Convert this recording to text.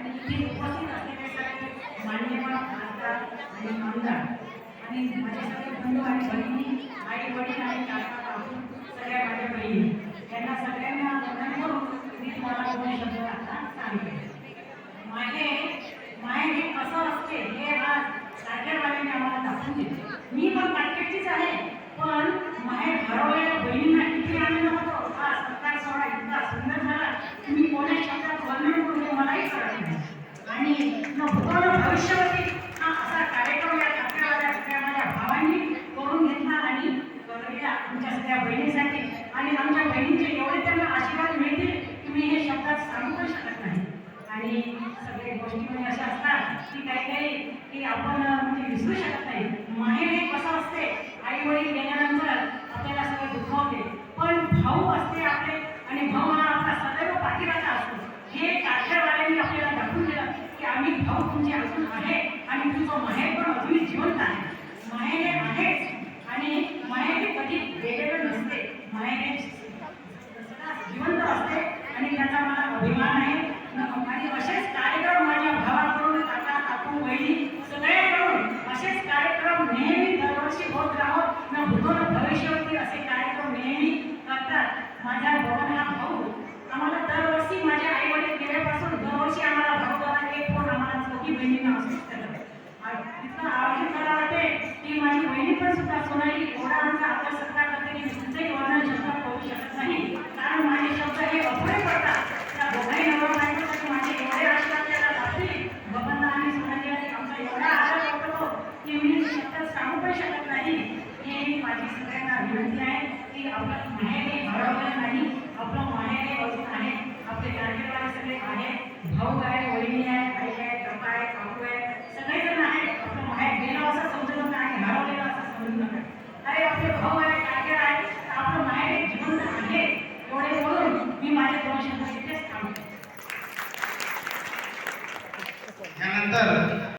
आणि इथे उपस्थित असलेले सगळे मान्यवर खासदार आणि आमदार आणि माझे सगळे बंधू आणि बहिणी आई वडील आणि काकापासून सगळ्या माझ्या बहिणी यांना सगळ्यांना वंदन करून मी तुम्हाला दोन शब्द आता सांगते. माहे माय हे कसं असते हे आज साखरवाल्याने आम्हाला दाखवून दिले. मी पण काटकेचीच आहे पण माहेर विसरू शकत नाही माहेर हे कसं असते? आई वडील गेल्यानंतर आपल्याला सगळं दुखावते भाऊ असते आपले आणि भाऊ हा आपला सदैव पाठीराचा असतो हे काठेवाड्यांनी आपल्याला दाखवून दिलं की आम्ही भाऊ तुमचे अजून आहे आणि तुमचं माहेर पण अजूनही जिवंत आहे. माहेर हे आहेच आणि माहेर कधी वेगळं नसते. माहेर जिवंत असते आणि त्याचा मला अभिमान आहे. न- आणि असेच कार्यक्रम माझ्या भावाकडून काका काकू बहिणी सगळ्याकडून असेच कार्यक्रम नेहमी दरवर्षी होत राहोत ना भूतो न असे कार्यक्रम नेहमी करतात माझ्या भवन हा भाऊ आम्हाला दरवर्षी माझे आई वडील गेल्यापासून दरवर्षी आम्हाला भाऊद्वारा एक फोन आम्हाला चौघी बहिणींना असूच करतात इतकं आवडीन मला वाटते की माझी बहिणी पण सुद्धा सोनाली एवढा आमचा आदर सत्कार करते. की मी कुठेही वर्णन शब्दात करू शकत नाही. कारण माझे शब्द हे अपुरे पडतात. त्या दोघाही नवरा बायकोसाठी माझे एवढे आशीर्वाद त्याला लागतील बबनला आणि सोनाली आणि आमचा एवढा आदर करतो की मी शब्दात सांगू पण शकत नाही. हे माझी सगळ्यांना विनंती आहे की आपलं माहेर हरवलं नाही. आपलं माहेर अजून आहे. आपले कार्यक्रम सगळे आहे. भाऊ आहे आई आहे काका आहे काकू आहे सगळेजण आहे आपलं माहेर गेलं असं समजू नका आणि हरवलेलं असं समजू नका अरे आपले भाऊ आहे काके आहे तर आपलं माहेर हे जिवंत आहे एवढे बोलून मी माझे दोन